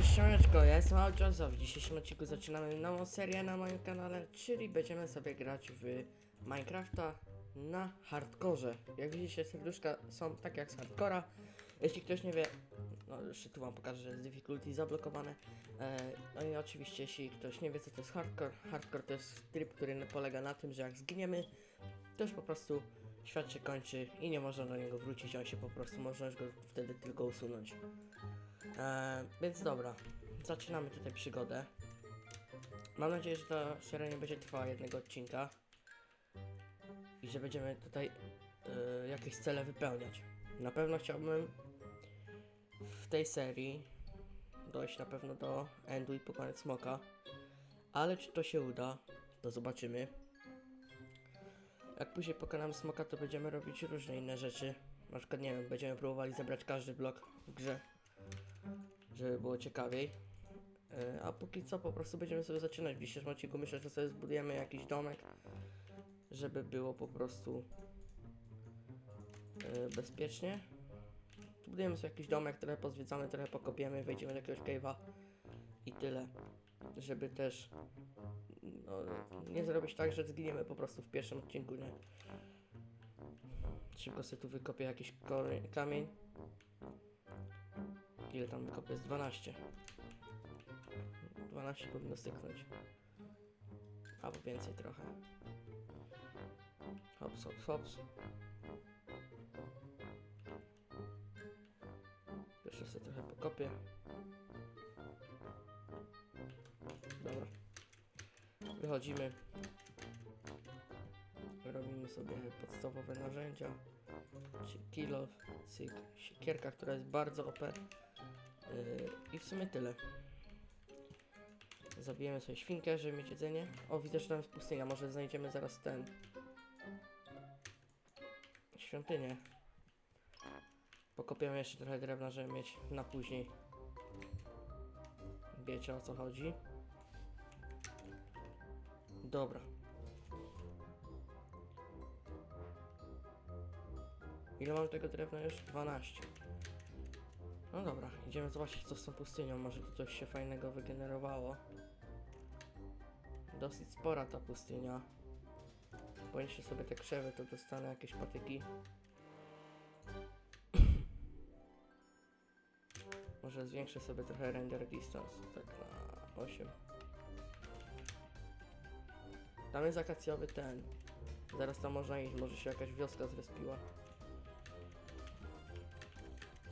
Cześć Siemeczko, ja jestem Alczaza. W dzisiejszym odcinku zaczynamy nową serię na moim kanale, czyli będziemy sobie grać w Minecrafta na hardkorze. Jak widzicie serduszka są tak jak z hardcora. Jeśli ktoś nie wie, no jeszcze tu wam pokażę, że jest difficulty zablokowane. E, no i oczywiście jeśli ktoś nie wie co to jest hardcore, hardcore to jest tryb, który polega na tym, że jak zginiemy, to już po prostu świat się kończy i nie można do niego wrócić, on się po prostu, można już go wtedy tylko usunąć. E, więc dobra, zaczynamy tutaj przygodę. Mam nadzieję, że ta seria nie będzie trwała jednego odcinka i że będziemy tutaj e, jakieś cele wypełniać. Na pewno chciałbym w tej serii dojść na pewno do endu i pokonać smoka, ale czy to się uda, to zobaczymy. Jak później pokonamy smoka, to będziemy robić różne inne rzeczy. Na przykład, nie wiem, będziemy próbowali zebrać każdy blok w grze żeby było ciekawiej. E, A póki co po prostu będziemy sobie zaczynać w dzisiejszym odcinku. Myślę, że sobie zbudujemy jakiś domek, żeby było po prostu e, bezpiecznie. Budujemy sobie jakiś domek, trochę pozwiedzamy, trochę pokopiemy, wejdziemy do jakiegoś cave'a i tyle. Żeby też no, nie zrobić tak, że zginiemy po prostu w pierwszym odcinku, nie? Szybko sobie tu wykopię jakiś kamień. Ile tam wykopię? Jest 12. 12 powinno styknąć. Albo więcej trochę. Hops, hops, hops. Jeszcze sobie trochę pokopię. Dobra. Wychodzimy. Robimy sobie podstawowe narzędzia. Off, cyk, siekierka, która jest bardzo OP. Yy, I w sumie tyle. Zabijemy sobie świnkę, żeby mieć jedzenie. O, widzę, że tam jest pustynia. Może znajdziemy zaraz ten. Świątynię. Pokopiemy jeszcze trochę drewna, żeby mieć na później. Wiecie o co chodzi. Dobra. Ile mam tego drewna już? 12. No dobra, idziemy zobaczyć co z tą pustynią. Może tu coś się fajnego wygenerowało. Dosyć spora ta pustynia. Poniszczę sobie te krzewy, to dostanę jakieś patyki. Może zwiększę sobie trochę render distance, tak na 8. Tam jest akacjowy ten. Zaraz tam można iść, może się jakaś wioska zrespiła.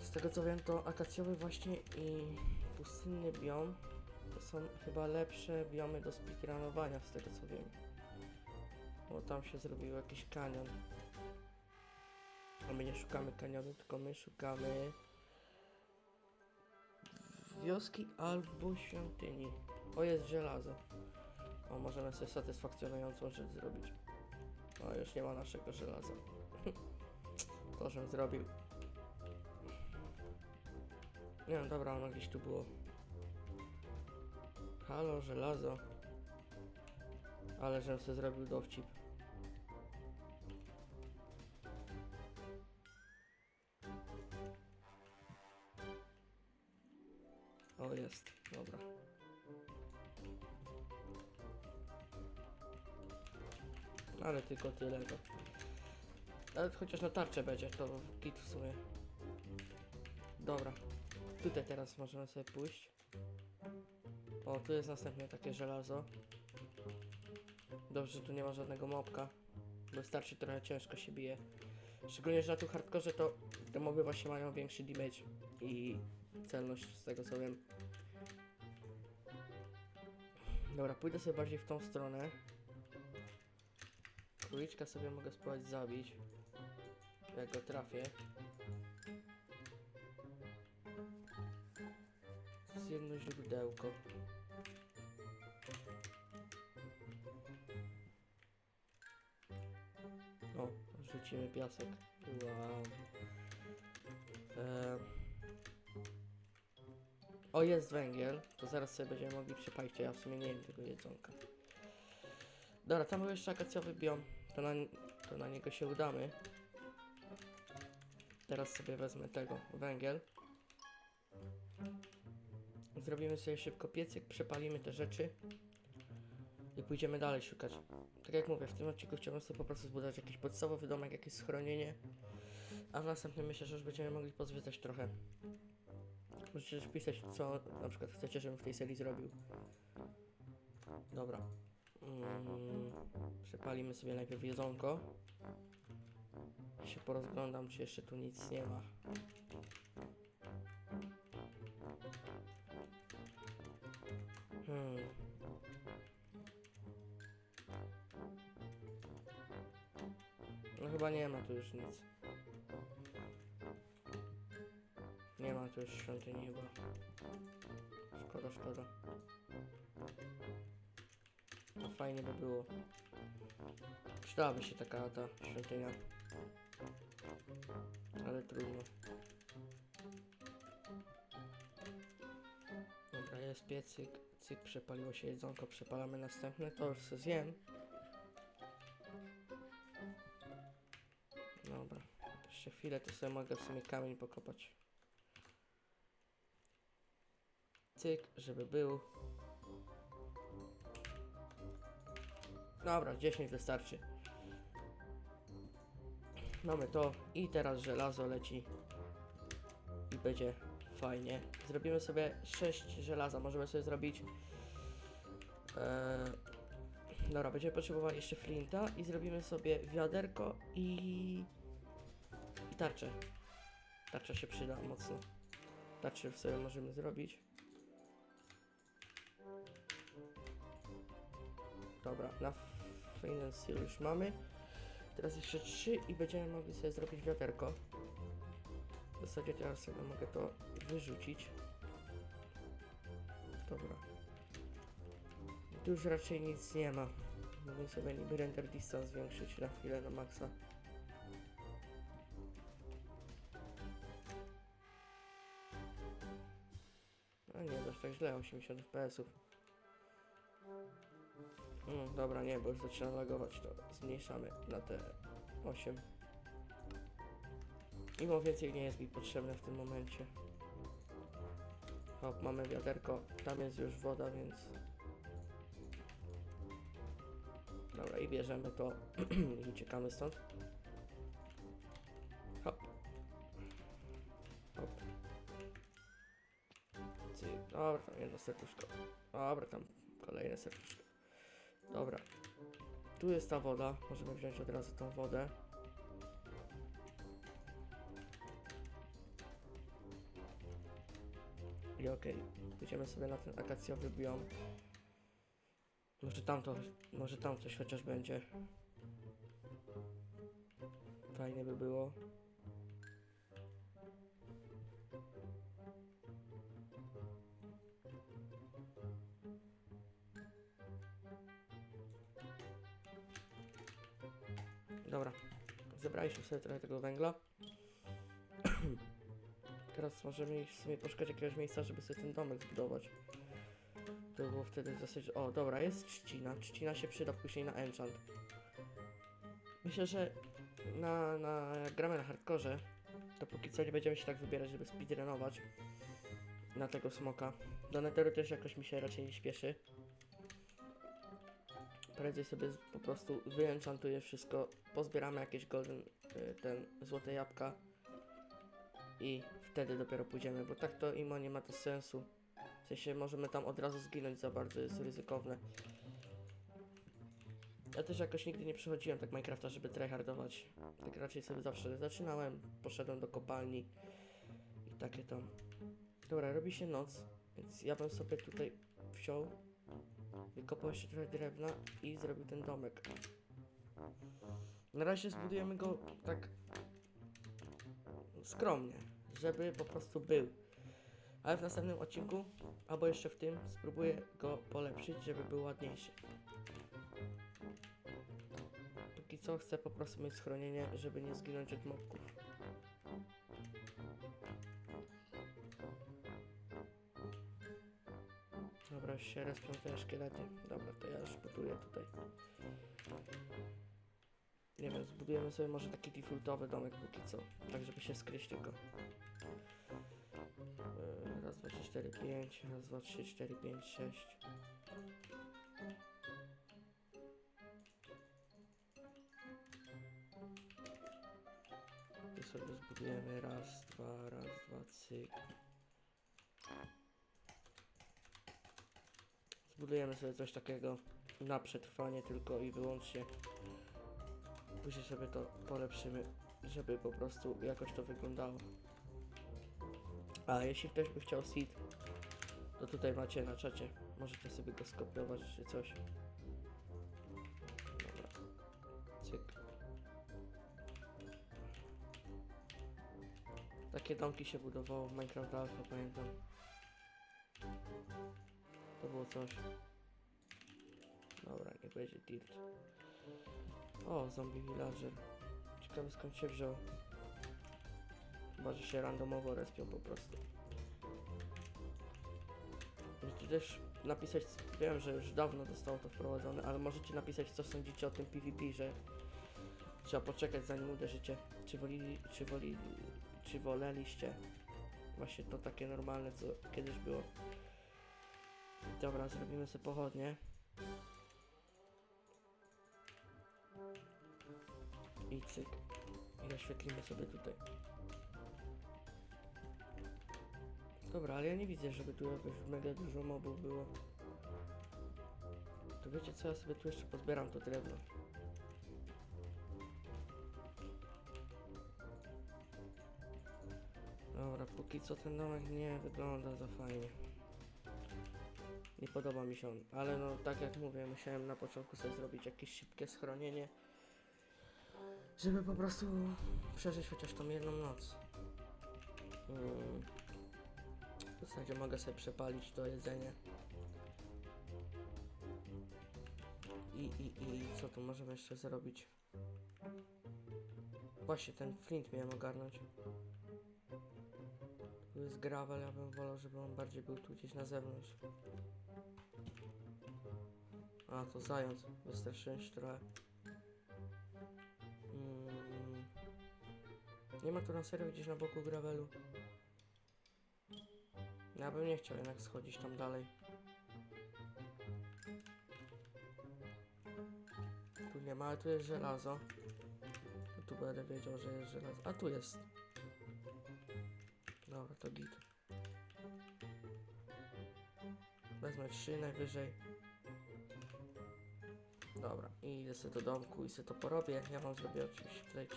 Z tego co wiem, to akacjowy właśnie i pustynny biom to są chyba lepsze biomy do speedrunowania, z tego co wiem. Bo tam się zrobił jakiś kanion. A my nie szukamy kanionu, tylko my szukamy wioski albo świątyni. O, jest żelazo. O, możemy sobie satysfakcjonującą rzecz zrobić. O, już nie ma naszego żelaza. to, żem zrobił. Nie wiem, dobra, ono gdzieś tu było. Halo, żelazo. Ale żem sobie zrobił dowcip. O, jest, dobra. Ale tylko tyle, to. Nawet chociaż na tarczę będzie, to kit w sumie. Dobra. Tutaj teraz możemy sobie pójść. O, tu jest następne takie żelazo. Dobrze, że tu nie ma żadnego mobka. Wystarczy trochę ciężko się bije. Szczególnie, że na tu hardkorze to te moby właśnie mają większy damage i celność z tego co wiem. Dobra, pójdę sobie bardziej w tą stronę. Króliczka sobie mogę spróbować zabić. Jak go trafię. Jest jedno źródełko. O, rzucimy piasek. Wow. Eee. O, jest węgiel. To zaraz sobie będziemy mogli przepalić. Ja w sumie nie wiem tego jedzonka. Dobra, tam był jeszcze akacjowy biom. To na, to na niego się udamy. Teraz sobie wezmę tego, węgiel. Zrobimy sobie szybko piecyk, przepalimy te rzeczy i pójdziemy dalej szukać. Tak jak mówię, w tym odcinku chciałbym sobie po prostu zbudować jakiś podstawowy domek, jakieś schronienie, a w następnym myślę, że już będziemy mogli pozwiedzać trochę. Możecie też pisać, co na przykład chcecie, żebym w tej serii zrobił. Dobra. Mm, przepalimy sobie najpierw jedzonko. Ja się porozglądam, czy jeszcze tu nic nie ma. Hmm. No chyba nie ma tu już nic. Nie ma tu już świątyni chyba. Szkoda, szkoda. A fajnie by było. Przydałaby się taka ta świątynia. Ale trudno. Dobra, jest piecyk. Cyk, przepaliło się jedzonko, przepalamy następne. To już zjem. Dobra. Jeszcze chwilę, to sobie mogę w sumie kamień pokopać. Cyk, żeby był. Dobra, 10 wystarczy. Mamy to i teraz żelazo leci. I będzie fajnie. Zrobimy sobie 6 żelaza. Możemy sobie zrobić. Eee, dobra, będziemy potrzebowali jeszcze flinta i zrobimy sobie wiaderko i. i tarczę. Tarcza się przyda mocno. Tarczę sobie możemy zrobić. Dobra, na Finance już mamy. Teraz jeszcze trzy i będziemy mogli sobie zrobić wiaderko. W zasadzie teraz sobie mogę to wyrzucić. Dobra. Tu już raczej nic nie ma. Mogę sobie niby render distance zwiększyć na chwilę na maksa. A nie, to tak źle, 80 fps-ów. Mm, dobra, nie, bo już zaczyna lagować, to zmniejszamy na te 8. Mimo więcej nie jest mi potrzebne w tym momencie. Hop, mamy wiaderko, tam jest już woda, więc... Dobra, i bierzemy to i uciekamy stąd. Hop. Hop. Cyk. Dobra, tam jedno serduszko. Dobra, tam kolejne serduszko. Dobra. Tu jest ta woda. Możemy wziąć od razu tą wodę. I okej. Pójdziemy sobie na ten akacjowy biom. Może tam to, może tam coś chociaż będzie. Fajnie by było. Dobra, zebraliśmy sobie trochę tego węgla. Teraz możemy iść w poszukać jakiegoś miejsca, żeby sobie ten domek zbudować. To było wtedy zasadzie... O, dobra, jest trzcina. Trzcina się przyda później na enchant. Myślę, że na, na jak gramy na hardkorze, to póki co nie będziemy się tak wybierać, żeby speedrunować na tego smoka. Do netheru też jakoś mi się raczej nie śpieszy. Prędzej sobie po prostu wyenchantuję wszystko, pozbieramy jakieś golden, y, ten złote jabłka i wtedy dopiero pójdziemy, bo tak to imo nie ma to sensu. W sensie możemy tam od razu zginąć za bardzo, jest ryzykowne. Ja też jakoś nigdy nie przychodziłem tak Minecrafta, żeby tryhardować. Tak raczej sobie zawsze zaczynałem, poszedłem do kopalni i takie tam. Dobra, robi się noc, więc ja bym sobie tutaj wziął Wykopał jeszcze trochę drewna i zrobił ten domek. Na razie zbudujemy go tak skromnie, żeby po prostu był. Ale w następnym odcinku, albo jeszcze w tym, spróbuję go polepszyć, żeby był ładniejszy. Póki co chcę po prostu mieć schronienie, żeby nie zginąć od mobków. Dobra, się respią te szkielety. Dobra, to ja już buduję tutaj. Nie wiem, zbudujemy sobie może taki defaultowy domek póki co. Tak, żeby się skryć tylko. Yy, Raz, dwa, trzy, cztery. 4, 5. Raz, dwa, trzy, cztery, pięć, sześć. Tu sobie zbudujemy raz, dwa, raz, dwa, cyk. Zbudujemy sobie coś takiego na przetrwanie tylko i wyłącznie. Później sobie to polepszymy, żeby po prostu jakoś to wyglądało. A jeśli ktoś by chciał seed, to tutaj macie na czacie. Możecie sobie go skopiować czy coś. Dobra. Cyk. Takie domki się budowało w Minecraft Alpha, pamiętam. To było coś. Dobra, nie będzie tilt. O, zombie villager. Ciekawe skąd się wziął. Chyba, że się randomowo respią po prostu. Możecie też napisać, wiem, że już dawno zostało to wprowadzone, ale możecie napisać co sądzicie o tym PvP, że trzeba poczekać zanim uderzycie. Czy woli, czy woli, czy woleliście właśnie to takie normalne, co kiedyś było. Dobra, zrobimy sobie pochodnie. I cyk. I oświetlimy sobie tutaj. Dobra, ale ja nie widzę, żeby tu jakoś mega dużo mobów było. To wiecie co, ja sobie tu jeszcze pozbieram to drewno. Dobra, póki co ten domek nie wygląda za fajnie. Nie podoba mi się on, ale no tak jak mówię, musiałem na początku sobie zrobić jakieś szybkie schronienie, żeby po prostu przeżyć chociaż tą jedną noc. Mm. W zasadzie mogę sobie przepalić to jedzenie. I, i, i co tu możemy jeszcze zrobić? Właśnie ten flint miałem ogarnąć. Tu jest gravel, ja bym wolał, żeby on bardziej był tu gdzieś na zewnątrz. A, to zając. Wystraszyłem się trochę. Mm. Nie ma tu na serio gdzieś na boku gravelu. Ja bym nie chciał jednak schodzić tam dalej. Tu nie ma, ale tu jest żelazo. Tu będę wiedział, że jest żelazo. A tu jest. Dobra, to git. Wezmę trzy najwyżej. Dobra, i idę sobie do domku i sobie to porobię. Ja wam zrobię oczywiście tutaj.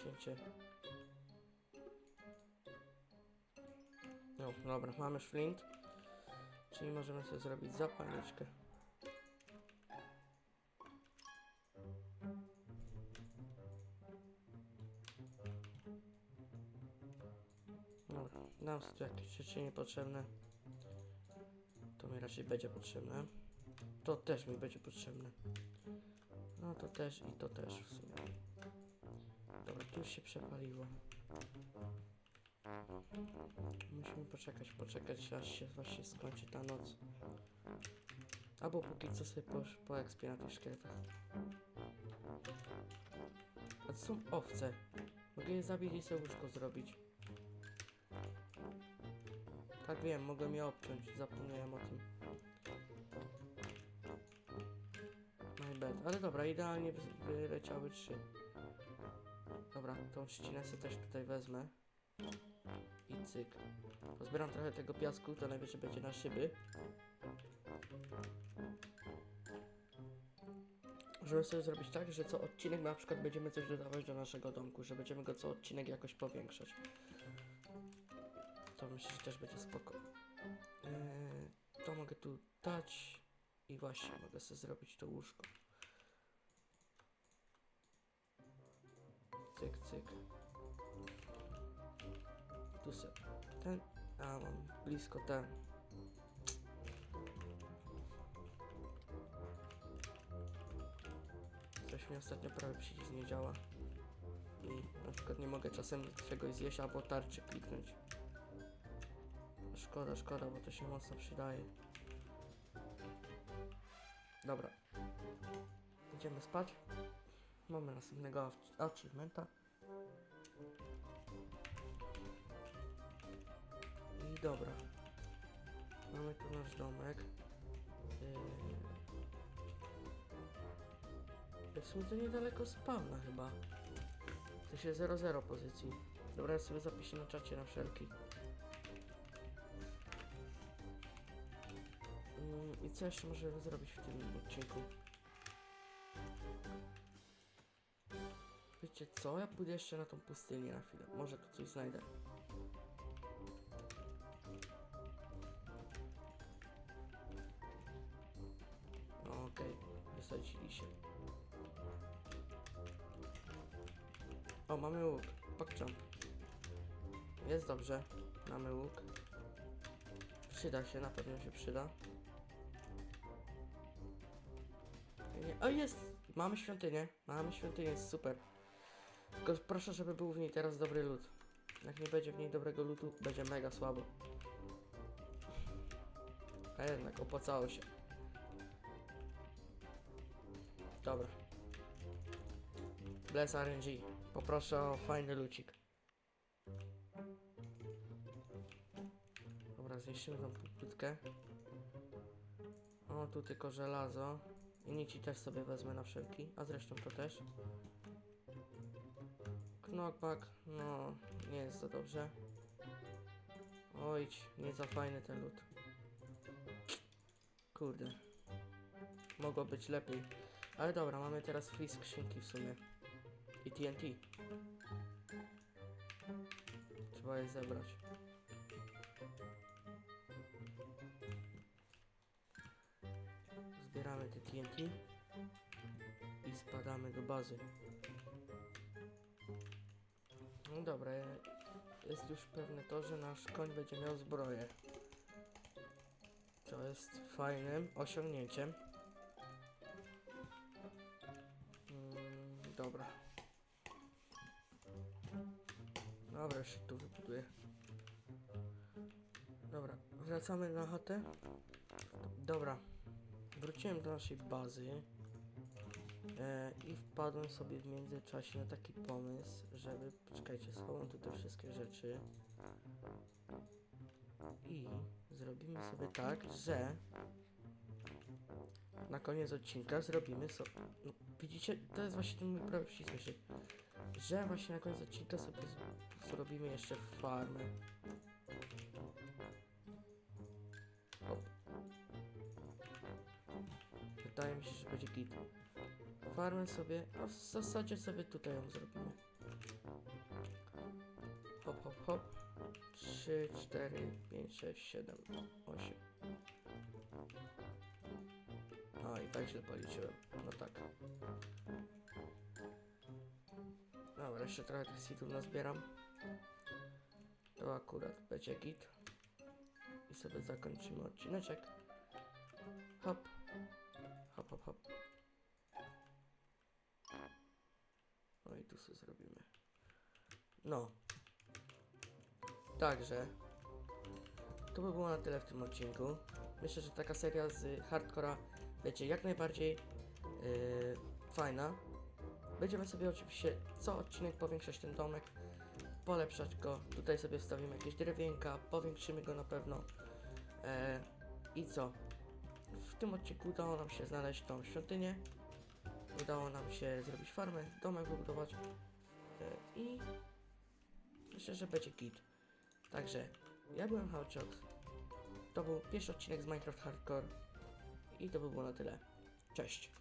No, dobra, mamy już flint. Czyli możemy sobie zrobić zapalniczkę. Dobra, dam sobie tu jakieś rzeczy niepotrzebne. To mi raczej będzie potrzebne. To też mi będzie potrzebne. No to też i to też w sumie. Dobra, tu już się przepaliło. Musimy poczekać, poczekać aż się właśnie skończy ta noc. Albo póki co sobie po, po na tych szkieletach. A to są owce. Mogę je zabić i sobie łóżko zrobić. Tak wiem, mogłem je obciąć, zapomniałem o tym. Ale dobra, idealnie wyleciały trzy. Dobra, tą trzcinę sobie też tutaj wezmę. I cyk. Pozbieram trochę tego piasku, to najwyżej będzie na szyby. Możemy sobie zrobić tak, że co odcinek na przykład będziemy coś dodawać do naszego domku, że będziemy go co odcinek jakoś powiększać. To myślę, że też będzie spoko. Eee, to mogę tu dać i właśnie mogę sobie zrobić to łóżko. Cyk, cyk. Tu sobie ten, a mam blisko ten. Coś mi ostatnio prawie przycisk nie działa. I na przykład nie mogę czasem czegoś zjeść albo tarczy kliknąć. Szkoda, szkoda, bo to się mocno przydaje. Dobra. Idziemy spać. Mamy następnego ach- achievementa. I dobra. Mamy tu nasz domek. Yy... W sumie to niedaleko spawna chyba. To się 0-0 pozycji. Dobra, ja sobie zapiszę na czacie na wszelki. Mm, I co jeszcze możemy zrobić w tym odcinku? Wiecie co? Ja pójdę jeszcze na tą pustynię na chwilę. Może tu coś znajdę. No, Okej, wysadzili się. O, mamy łuk. Pokczam. Jest dobrze. Mamy łuk. Przyda się, na pewno się przyda. O jest! Mamy świątynię. Mamy świątynię, super. Tylko proszę, żeby był w niej teraz dobry lód. Jak nie będzie w niej dobrego lutu, będzie mega słabo. A jednak opłacało się. Dobra. Bless RNG. Poproszę o fajny lucik. Dobra, zniszczymy tą płytkę. O, tu tylko żelazo. I nici też sobie wezmę na wszelki, a zresztą to też. Knockback, no, nie jest za dobrze. Oj, nie za fajny ten lód. Kurde. Mogło być lepiej. Ale dobra, mamy teraz free skrzynki w sumie. I TNT. Trzeba je zebrać. Zbieramy te TNT i spadamy do bazy. No dobra, je- jest już pewne to, że nasz koń będzie miał zbroję. To jest fajnym osiągnięciem. Mm, dobra. Dobra, już się tu wybuduję. Dobra, wracamy na chatę. Dobra, wróciłem do naszej bazy. E, I wpadłem sobie w międzyczasie na taki pomysł, żeby. Czekajcie, schowam tu te wszystkie rzeczy. I zrobimy sobie tak, że na koniec odcinka zrobimy sobie. No, widzicie, to jest właśnie ten mój prawdziwy myśl. Że właśnie na koniec odcinka sobie zrobimy jeszcze farmę. Wydaje mi się, że będzie git. Farmę sobie, a w zasadzie sobie tutaj ją zrobimy. Hop, hop, hop. 3, 4, 5, 6, 7, 8. No i tak źle policzyłem. No tak. Dobra, jeszcze trochę tych seedów nazbieram. To akurat będzie git. I sobie zakończymy odcineczek. Hop. Hop, hop, hop. No i tu sobie zrobimy. No. Także. To by było na tyle w tym odcinku. Myślę, że taka seria z hardcora będzie jak najbardziej yy, fajna. Będziemy sobie oczywiście co odcinek powiększać ten domek, polepszać go. Tutaj sobie wstawimy jakieś drewienka, powiększymy go na pewno. E, I co? W tym odcinku udało nam się znaleźć tą świątynię. Udało nam się zrobić farmę, domek wybudować. E, I myślę, że będzie git. Także ja byłem Hałczok. To był pierwszy odcinek z Minecraft Hardcore. I to by było na tyle. Cześć.